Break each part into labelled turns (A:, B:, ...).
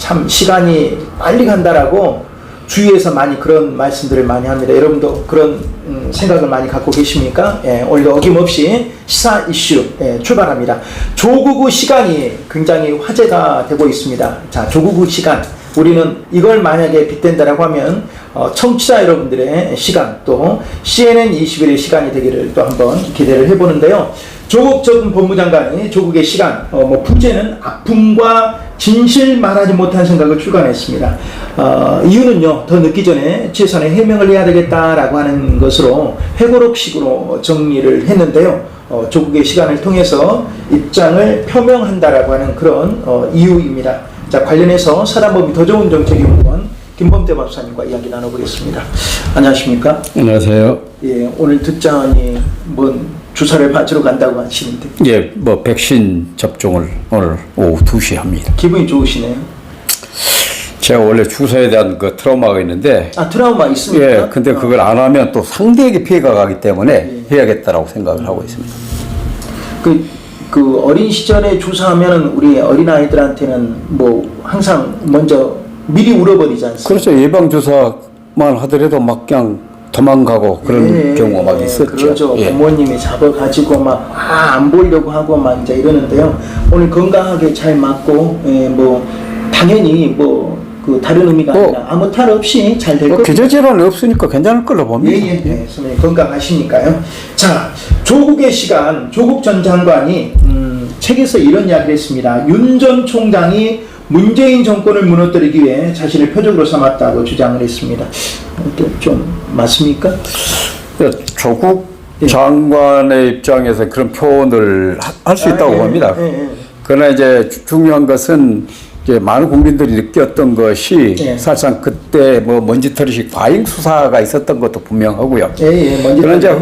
A: 참 시간이 빨리 간다라고 주위에서 많이 그런 말씀들을 많이 합니다. 여러분도 그런 음, 생각을 많이 갖고 계십니까? 예, 오늘도 어김없이 시사 이슈 예, 출발합니다. 조국 후 시간이 굉장히 화제가 되고 있습니다. 자 조국 후 시간. 우리는 이걸 만약에 빗댄다라고 하면 어, 청취자 여러분들의 시간 또 CNN 21의 시간이 되기를 또 한번 기대를 해보는데요. 조국 전 법무장관이 조국의 시간, 어, 뭐 부제는 아픔과 진실 말하지 못한 생각을 출간했습니다. 어, 이유는요, 더 늦기 전에 최선의 해명을 해야 되겠다라고 하는 것으로 회고록식으로 정리를 했는데요. 어, 조국의 시간을 통해서 입장을 표명한다라고 하는 그런 어, 이유입니다. 자, 관련해서 사람법이 더 좋은 정책 연구원 김범태 박사님과 이야기 나눠보겠습니다. 안녕하십니까?
B: 안녕하세요.
A: 예, 오늘 듣자니 뭔 주사를 맞으러 간다고 하시는데
B: 예, 뭐 백신 접종을 오늘 오후 2시 합니다.
A: 기분이 좋으시네요.
B: 제가 원래 주사에 대한 그 트라우마가 있는데
A: 아 트라우마 있습니까?
B: 예, 근데 그걸 안 하면 또 상대에게 피해가 가기 때문에 해야겠다라고 생각을 하고 있습니다.
A: 그, 그 어린 시절에 주사하면은 우리 어린 아이들한테는 뭐 항상 먼저 미리 울어버리지 않습니까?
B: 그렇죠. 예방 주사만 하더라도 막 그냥 도망가고 그런
A: 예,
B: 경우가 막
A: 예,
B: 있었죠.
A: 그러죠.
B: 예.
A: 부모님이 잡아가지고 막, 아, 안 보려고 하고 막 이제 이러는데요. 오늘 건강하게 잘 맞고, 예, 뭐, 당연히 뭐, 그 다른 의미가
B: 뭐,
A: 아니라 아무 탈 없이
B: 잘될뭐
A: 겁니다.
B: 기저 질환이 없으니까 괜찮을 걸로
A: 예,
B: 봅니다.
A: 예, 예. 선생님 건강하시니까요. 자, 조국의 시간, 조국 전 장관이, 음, 책에서 이런 이야기를 했습니다. 윤 전 총장이 문재인 정권을 무너뜨리기 위해 자신을 표적으로 삼았다고 주장을 했습니다. 어, 좀, 맞습니까?
B: 예, 조국
A: 예.
B: 장관의 입장에서 그런 표현을 할 수 있다고
A: 아, 예,
B: 봅니다. 그러나 이제 주- 중요한 것은 이제 많은 국민들이 느꼈던 것이
A: 예.
B: 사실상 그때 뭐 먼지털이식 과잉 수사가 있었던 것도 분명하고요.
A: 예, 예, 먼저.
B: 그런 이제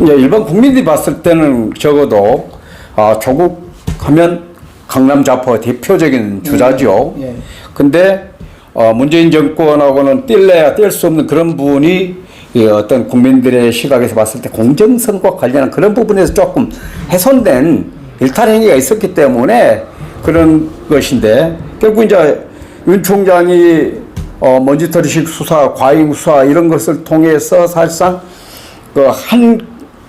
B: 이제 일반 국민들이 봤을 때는 적어도 아, 조국 하면 강남 좌파 대표적인 주자죠.
A: 예.
B: 근데 어, 문재인 정권하고는 뛸래야 뗄 수 없는 그런 부분이 이 어떤 국민들의 시각에서 봤을 때 공정성과 관련한 그런 부분에서 조금 훼손된 일탈 행위가 있었기 때문에 그런 것인데 결국 이제 윤 총장이 어, 먼지털이식 수사, 과잉 수사 이런 것을 통해서 사실상 그 한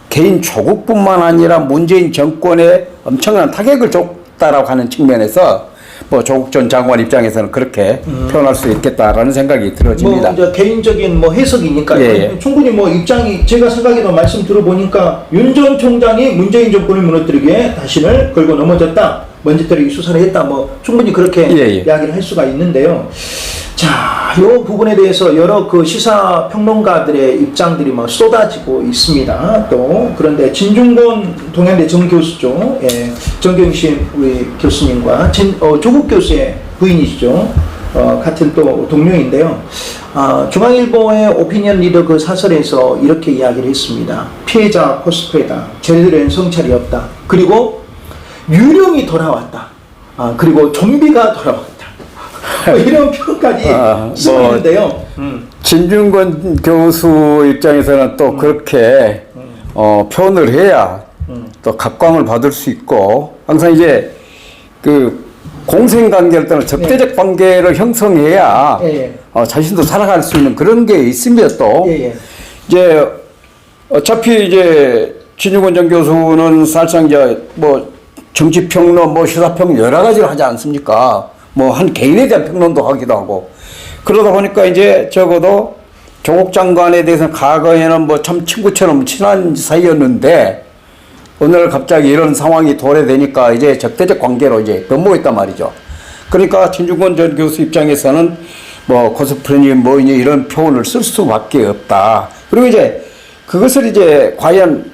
B: 개인 조국뿐만 아니라 문재인 정권에 엄청난 타격을 줬 다라고 하는 측면에서 뭐 조국 전 장관 입장에서는 그렇게 표현할 수 있겠다라는 생각이
A: 뭐
B: 들어집니다.
A: 이제 개인적인 뭐 해석이니까
B: 예, 예.
A: 충분히 뭐 입장이 제가 생각해도 말씀 들어보니까 윤 전 총장이 문재인 정권을 무너뜨리기 위해 자신을 걸고 넘어졌다 먼지털이 수사를 했다 뭐 충분히 그렇게
B: 예, 예.
A: 이야기를 할 수가 있는데요. 자, 이 부분에 대해서 여러 그 시사 평론가들의 입장들이 뭐 쏟아지고 있습니다. 또 그런데 진중권 동양대 정 교수죠, 예, 정경심 우리 교수님과 진, 어, 조국 교수의 부인이시죠. 어, 같은 또 동료인데요. 아, 중앙일보의 오피니언 리더 그 사설에서 이렇게 이야기를 했습니다. 피해자 코스프레다. 제대로 성찰이 없다. 그리고 유령이 돌아왔다. 아, 그리고 좀비가 돌아왔다. 뭐 이런 표현까지
B: 아,
A: 쓰고
B: 뭐
A: 있는데요. 음.
B: 진중권 교수 입장에서는 또 그렇게 어, 표현을 해야 또 각광을 받을 수 있고 항상 이제 그 공생 관계를 떠나 적대적 관계를 형성해야
A: 예, 예.
B: 어, 자신도 살아갈 수 있는 그런 게 있습니다 또
A: 예, 예.
B: 이제 어차피 이제 진중권 전 교수는 사실상 이제 뭐 정치평론, 뭐 시사평론 여러 가지를 하지 않습니까? 뭐 한 개인에 대한 평론도 하기도 하고 그러다 보니까 이제 적어도 조국 장관에 대해서는 과거에는 뭐 참 친구처럼 친한 사이였는데 오늘 갑자기 이런 상황이 도래되니까 이제 적대적 관계로 이제 넘어있단 말이죠. 그러니까 진중권 전 교수 입장에서는 뭐 코스프레니 뭐니 이런 표현을 쓸 수밖에 없다. 그리고 이제 그것을 이제 과연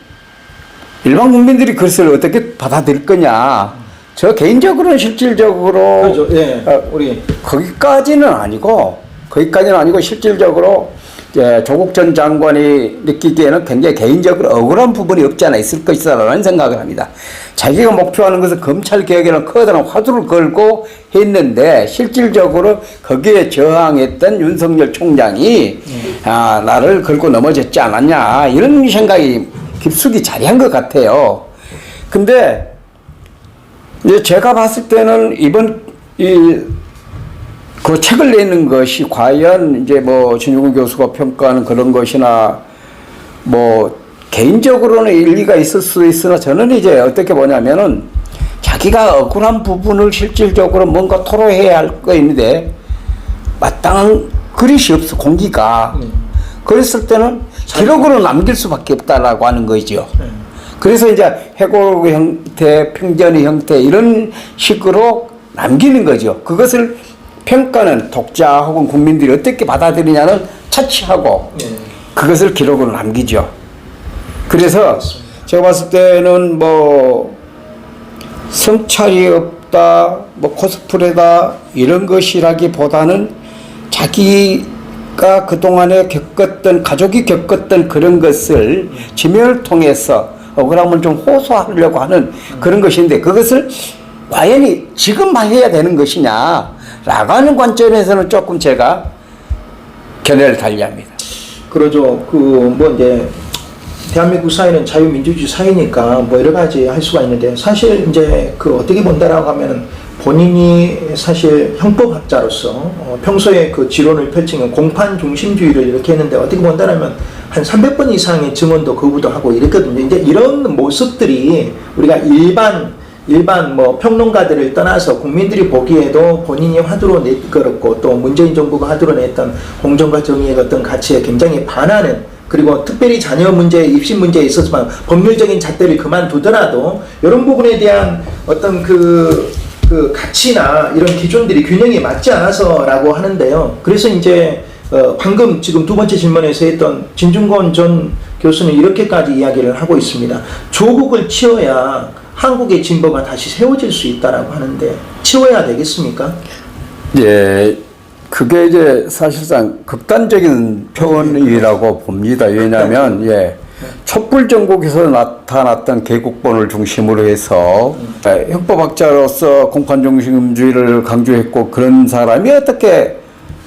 B: 일반 국민들이 그것을 어떻게 받아들일 거냐. 저 개인적으로는 실질적으로
A: 그렇죠. 예.
B: 어,
A: 우리
B: 거기까지는 아니고 거기까지는 아니고 실질적으로 이제 조국 전 장관이 느끼기에는 굉장히 개인적으로 억울한 부분이 없지 않아 있을 것이다라는 생각을 합니다. 자기가 목표하는 것은 검찰 개혁에는 커다란 화두를 걸고 했는데 실질적으로 거기에 저항했던 윤석열 총장이 아 나를 걸고 넘어졌지 않았냐 이런 생각이 깊숙이 자리한 것 같아요. 근데 이제 제가 봤을 때는 이번 이 그 책을 내는 것이 과연 이제 뭐 진유구 교수가 평가하는 그런 것이나 뭐 개인적으로는 일리가 있을 수 있으나 저는 이제 어떻게 보냐면은 자기가 억울한 부분을 실질적으로 뭔가 토로해야 할거 있는데 마땅한 그릇이 없어 공기가. 그랬을 때는 기록으로 남길 수밖에 없다라고 하는 거죠. 그래서 이제 해고 형태, 평전의 형태 이런 식으로 남기는 거죠. 그것을 평가는 독자 혹은 국민들이 어떻게 받아들이냐는 차치하고
A: 예.
B: 그것을 기록으로 남기죠. 그래서 제가 봤을 때는 뭐 성찰이 없다, 뭐 코스프레다 이런 것이라기보다는 자기가 그동안에 겪었던 가족이 겪었던 그런 것을 지면을 통해서 억울함을 좀 호소하려고 하는 그런 것인데 그것을 과연 지금만 해야 되는 것이냐 라고 하는 관점에서는 조금 제가 견해를 달리합니다.
A: 그러죠. 그 뭐 이제 대한민국 사회는 자유민주주의 사회니까 뭐 여러 가지 할 수가 있는데 사실 이제 그 어떻게 본다라고 하면은 본인이 사실 형법학자로서 어 평소에 그 지론을 펼치는 공판 중심주의를 이렇게 했는데 어떻게 본다라면 한 300번 이상의 증언도 거부도 하고 이랬거든요. 이제 이런 모습들이 우리가 일반 일반 뭐 평론가들을 떠나서 국민들이 보기에도 본인이 화두로 내걸었고 또 문재인 정부가 화두로 냈던 공정과 정의의 어떤 가치에 굉장히 반하는 그리고 특별히 자녀 문제, 입시 문제에 있어서만 법률적인 잣대를 그만두더라도 이런 부분에 대한 어떤 그, 그 가치나 이런 기준들이 균형이 맞지 않아서라고 하는데요. 그래서 이제 어, 방금 지금 두 번째 질문에서 했던 진중권 전 교수는 이렇게까지 이야기를 하고 있습니다. 조국을 치워야 한국의 진보가 다시 세워질 수 있다라고 하는데 치워야 되겠습니까?
B: 예, 그게 이제 사실상 극단적인 표현이라고 봅니다. 왜냐하면 예, 촛불 전국에서 나타났던 개국본을 중심으로 해서 예, 형법학자로서 공판 중심주의를 강조했고 그런 사람이 어떻게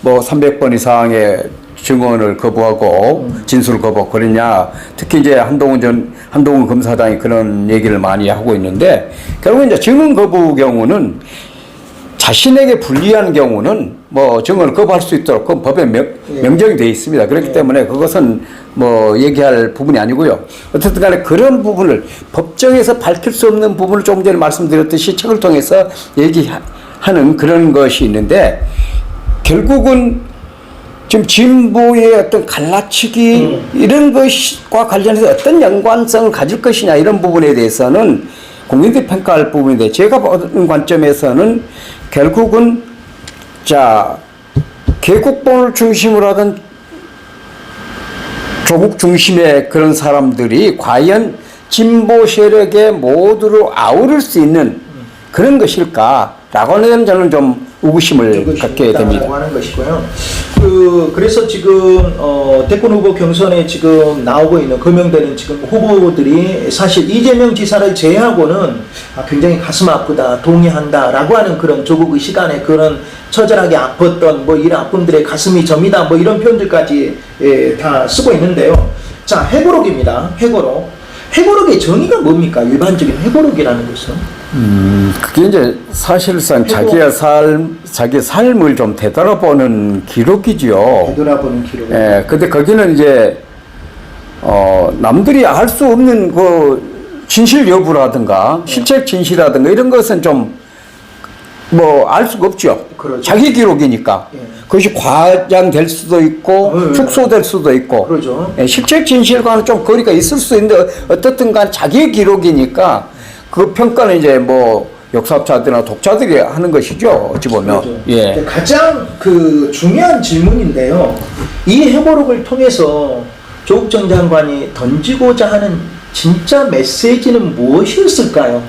B: 뭐 300번 이상의 증언을 거부하고 진술을 거부하고 그러냐. 특히 이제 한동훈 전 한동훈 검사장이 그런 얘기를 많이 하고 있는데 결국 이제 증언 거부 경우는 자신에게 불리한 경우는 뭐 증언을 거부할 수 있도록 그 법에 명,
A: 예.
B: 명정이 되어 있습니다. 그렇기
A: 예.
B: 때문에 그것은 뭐 얘기할 부분이 아니고요. 어쨌든 간에 그런 부분을 법정에서 밝힐 수 없는 부분을 조금 전에 말씀드렸듯이 책을 통해서 얘기하는 그런 것이 있는데 결국은 지금 진보의 어떤 갈라치기 이런 것과 관련해서 어떤 연관성을 가질 것이냐 이런 부분에 대해서는 국민들이 평가할 부분인데 제가 보는 관점에서는 결국은 자 개국본을 중심으로 하던 조국 중심의 그런 사람들이 과연 진보 세력의 모두를 아우를 수 있는 그런 것일까라고 하는 저는 좀 의구심을 갖게 됩니다.
A: 하는 것이고요. 그 그래서 지금 어, 대권 후보 경선에 지금 나오고 있는 거명되는 지금 후보들이 사실 이재명 지사를 제외하고는 아, 굉장히 가슴 아프다, 동의한다라고 하는 그런 조국의 시간에 그런 처절하게 아팠던 뭐 이런 아픔들의 가슴이 점이다 뭐 이런 표현들까지 예, 다 쓰고 있는데요. 자 해고록입니다. 해고록. 해고록의 정의가 뭡니까? 일반적인 해고록이라는 것은
B: 음, 그게 이제 사실상 자기의 삶, 자기 삶을 좀 되돌아보는 기록이지요.
A: 되돌아보는 기록.
B: 예, 근데 거기는 이제, 어, 남들이 알 수 없는 그 진실 여부라든가, 실체 진실이라든가 이런 것은 좀, 뭐, 알 수가 없죠.
A: 그렇죠.
B: 자기 기록이니까.
A: 예.
B: 그것이 과장될 수도 있고,
A: 음.
B: 축소될 수도 있고.
A: 그러죠.
B: 예, 실제 진실과는 좀 거리가 있을 수 있는데, 어떻든 간 자기의 기록이니까, 그 평가는 이제 뭐, 역사학자들이나 독자들이 하는 것이죠. 어찌 보면.
A: 그렇죠.
B: 예.
A: 가장 그 중요한 질문인데요. 이 해보록을 통해서 조국 전 장관이 던지고자 하는 진짜 메시지는 무엇이었을까요?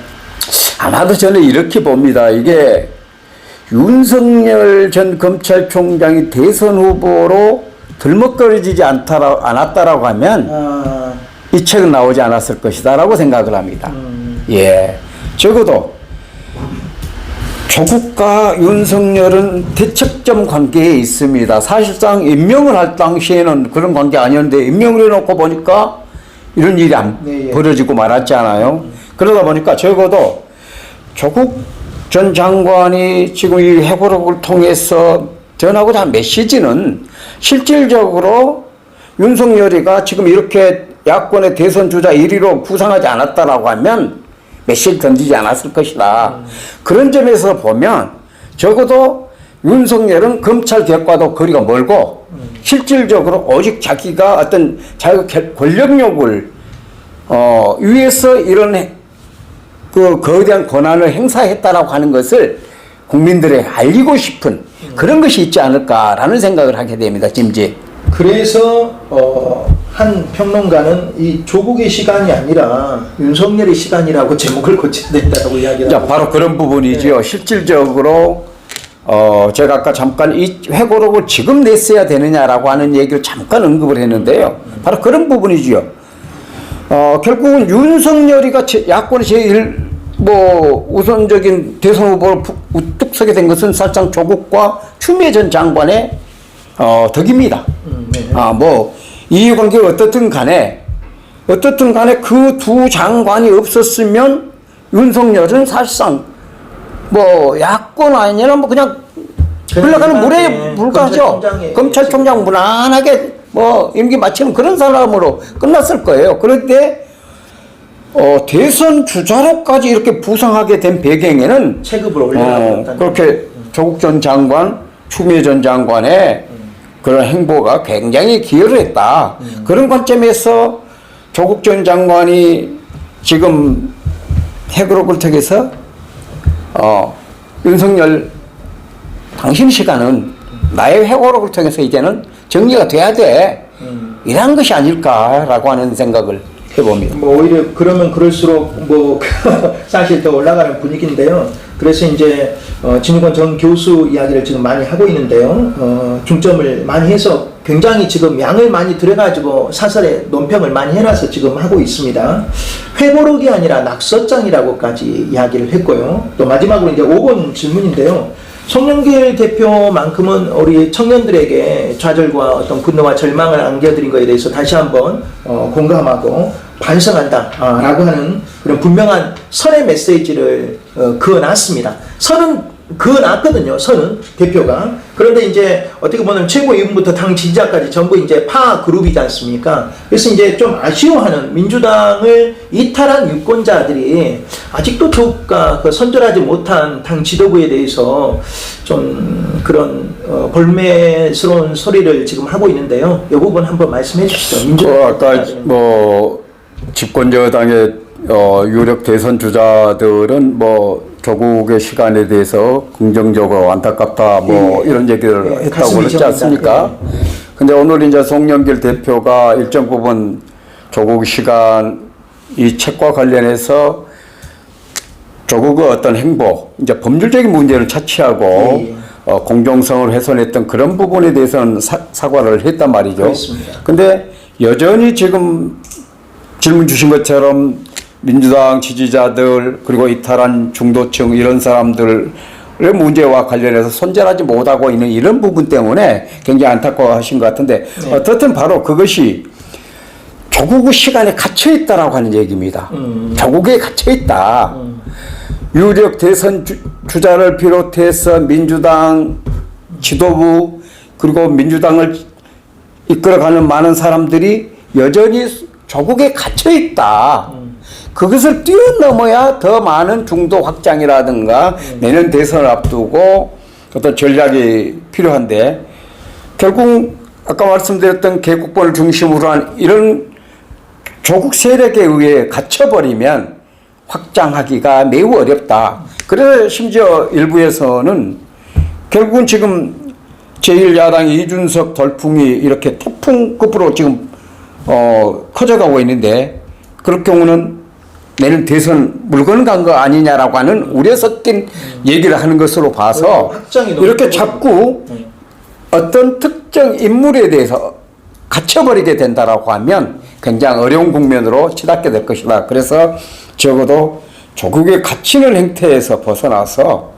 B: 아마도 저는 이렇게 봅니다. 이게 윤석열 전 검찰총장이 대선 후보로 들먹거려지지 않다라, 않았다라고 하면
A: 아,
B: 이 책은 나오지 않았을 것이다라고 생각을 합니다. 예. 적어도 조국과 윤석열은 대척점 관계에 있습니다. 사실상 임명을 할 당시에는 그런 관계 아니었는데 임명을 해놓고 보니까 이런 일이 안
A: 네, 예.
B: 벌어지고 말았잖아요. 그러다 보니까 적어도 조국 전 장관이 지금 이 해고록을 통해서 전하고자 한 메시지는 실질적으로 윤석열이가 지금 이렇게 야권의 대선 주자 1위로 부상하지 않았다라고 하면 메시지 던지지 않았을 것이다. 그런 점에서 보면 적어도 윤석열은 검찰 개혁과도 거리가 멀고 실질적으로 오직 자기가 어떤 자기 권력욕을 어, 위해서 이런 해- 그 거대한 권한을 행사했다라고 하는 것을 국민들에게 알리고 싶은 그런 것이 있지 않을까라는 생각을 하게 됩니다. 짐지.
A: 그래서 어, 한 평론가는 이 조국의 시간이 아니라 윤석열의 시간이라고 제목을 고쳐야 된다고 하고
B: 바로 그런 부분이지요. 실질적으로 어, 제가 아까 잠깐 이 회고록을 지금 냈어야 되느냐라고 하는 얘기를 잠깐 언급을 했는데요. 바로 그런 부분이지요. 어, 결국은 윤석열이가 제- 야권의 제일 뭐 우선적인 대선 후보를 부- 우뚝 서게 된 것은 사실상 조국과 추미애 전 장관의 어, 덕입니다.
A: 음, 네.
B: 아, 뭐, 이해관계가 어떻든 간에, 어떻든 간에 그 두 장관이 없었으면 윤석열은 사실상 뭐, 야권 아니라 뭐 그냥
A: 그냥
B: 흘러가는 물에 불과하죠.
A: 검찰총장
B: 무난하게 뭐, 임기 마치는 그런 사람으로 끝났을 거예요. 그런데, 어, 대선 주자로까지 이렇게 부상하게 된 배경에는
A: 체급을
B: 어,
A: 올려놨다는
B: 그렇게 조국 전 장관, 추미애 전 장관의 그런 행보가 굉장히 기여를 했다. 그런 관점에서 조국 전 장관이 지금 해그룹을 통해서 어, 윤석열 당신 시간은 나의 회고록을 통해서 이제는 정리가 돼야 돼. 이런 것이 아닐까라고 하는 생각을 해봅니다.
A: 뭐 오히려 그러면 그럴수록 뭐 사실 더 올라가는 분위기인데요. 그래서 이제 어, 진우권 전 교수 이야기를 지금 많이 하고 있는데요. 어, 중점을 많이 해서 굉장히 지금 양을 많이 들여가지고 사설에 논평을 많이 해놔서 지금 하고 있습니다. 회고록이 아니라 낙서장이라고까지 이야기를 했고요. 또 마지막으로 이제 5번 질문인데요. 송영길 대표만큼은 우리 청년들에게 좌절과 어떤 분노와 절망을 안겨드린 것에 대해서 다시 한번 어, 공감하고 반성한다라고 하는 그런 분명한 선의 메시지를 어, 그어놨습니다. 선은 그어놨거든요. 선은 대표가 그런데 이제 어떻게 보면 최고 위문부터 당 지지자까지 전부 이제 파 그룹이지 않습니까? 그래서 이제 좀 아쉬워하는 민주당을 이탈한 유권자들이 아직도 조국과 그 선절하지 못한 당 지도부에 대해서 좀 그런 어, 볼매스러운 소리를 지금 하고 있는데요. 이 부분 한번 말씀해 주시죠.
B: 그 아까 뭐 집권 여당의 어, 유력 대선 주자들은 뭐 조국의 시간에 대해서 긍정적으로 안타깝다 뭐
A: 예, 예.
B: 이런 얘기를
A: 예,
B: 했다고
A: 가슴이
B: 그랬지. 않습니까? 근데 오늘 이제 송영길 대표가 일정 부분 조국 시간 이 책과 관련해서 조국의 어떤 행보, 이제 법률적인 문제를 차치하고
A: 예, 예.
B: 어, 공정성을 훼손했던 그런 부분에 대해서는 사, 사과를 했단 말이죠.
A: 그렇습니다.
B: 근데 여전히 지금 질문 주신 것처럼 민주당 지지자들 그리고 이탈한 중도층 이런 사람들의 문제와 관련해서 손절하지 못하고 있는 이런 부분 때문에 굉장히 안타까워하신 것 같은데
A: 네.
B: 어떻든 바로 그것이 조국의 시간에 갇혀 있다라고 하는 얘기입니다.
A: 음.
B: 조국에 갇혀 있다. 유력 대선 주, 주자를 비롯해서 민주당 지도부 그리고 민주당을 이끌어가는 많은 사람들이 여전히 조국에 갇혀 있다. 그것을 뛰어넘어야 더 많은 중도 확장이라든가 내년 대선을 앞두고 어떤 전략이 필요한데 결국 아까 말씀드렸던 개국본을 중심으로 한 이런 조국 세력에 의해 갇혀버리면 확장하기가 매우 어렵다. 그래서 심지어 일부에서는 결국은 지금 제1야당 이준석 돌풍이 이렇게 태풍급으로 지금 어, 커져가고 있는데 그럴 경우는 내는 대선 물건 간 거 아니냐라고 하는 우려 섞인 얘기를 하는 것으로 봐서
A: 어,
B: 이렇게. 자꾸
A: 네.
B: 어떤 특정 인물에 대해서 갇혀버리게 된다라고 하면 굉장히 어려운 국면으로 치닫게 될 것이다. 그래서 적어도 조국의 갇히는 행태에서 벗어나서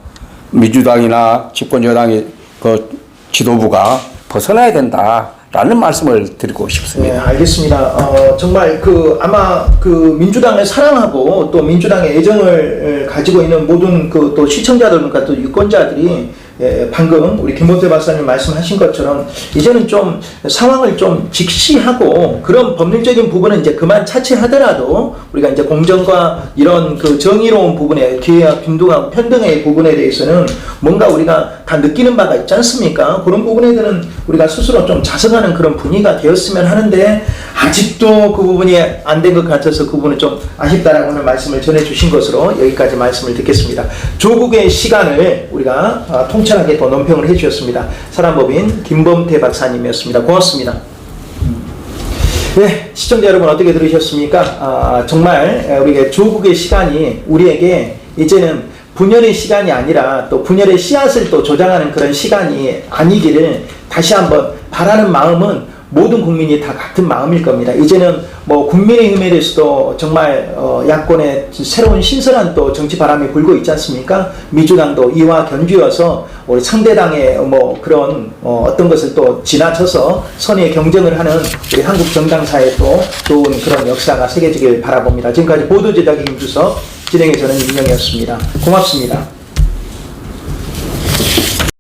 B: 민주당이나 집권 여당의 그 지도부가 벗어나야 된다 라는 말씀을 드리고
A: 네,
B: 싶습니다.
A: 알겠습니다. 어, 정말 그 아마 그 민주당을 사랑하고 또 민주당의 애정을 가지고 있는 모든 그 또 시청자들과 또 유권자들이 예, 방금 우리 김범태 박사님 말씀하신 것처럼 이제는 좀 상황을 좀 직시하고 그런 법률적인 부분은 이제 그만 차치하더라도 우리가 이제 공정과 이런 그 정의로운 부분에 기회와 빈둥하고 편등의 부분에 대해서는 뭔가 우리가 다 느끼는 바가 있지 않습니까? 그런 부분에 대한 우리가 스스로 좀 자성하는 그런 분위기가 되었으면 하는데 아직도 그 부분이 안 된 것 같아서 그 부분은 좀 아쉽다라고 하는 말씀을 전해주신 것으로 여기까지 말씀을 듣겠습니다. 조국의 시간을 우리가 아, 통찰하게 또 논평을 해주셨습니다. 사람법인 김범태 박사님이었습니다. 고맙습니다. 네, 시청자 여러분 어떻게 들으셨습니까? 아, 정말 우리가 조국의 시간이 우리에게 이제는 분열의 시간이 아니라 또 분열의 씨앗을 또 조장하는 그런 시간이 아니기를 다시 한번 바라는 마음은 모든 국민이 다 같은 마음일 겁니다. 이제는 뭐 국민의힘에 대해서도 정말 어, 야권의 새로운 신선한 또 정치 바람이 불고 있지 않습니까? 민주당도 이와 견주어서 우리 상대당의 뭐 그런 어, 어떤 것을 또 지나쳐서 선의의 경쟁을 하는 우리 한국 정당사에 또 좋은 그런 역사가 새겨지길 바라봅니다. 지금까지 보도제작의 김주석 진행의 저는 임명이었습니다. 고맙습니다.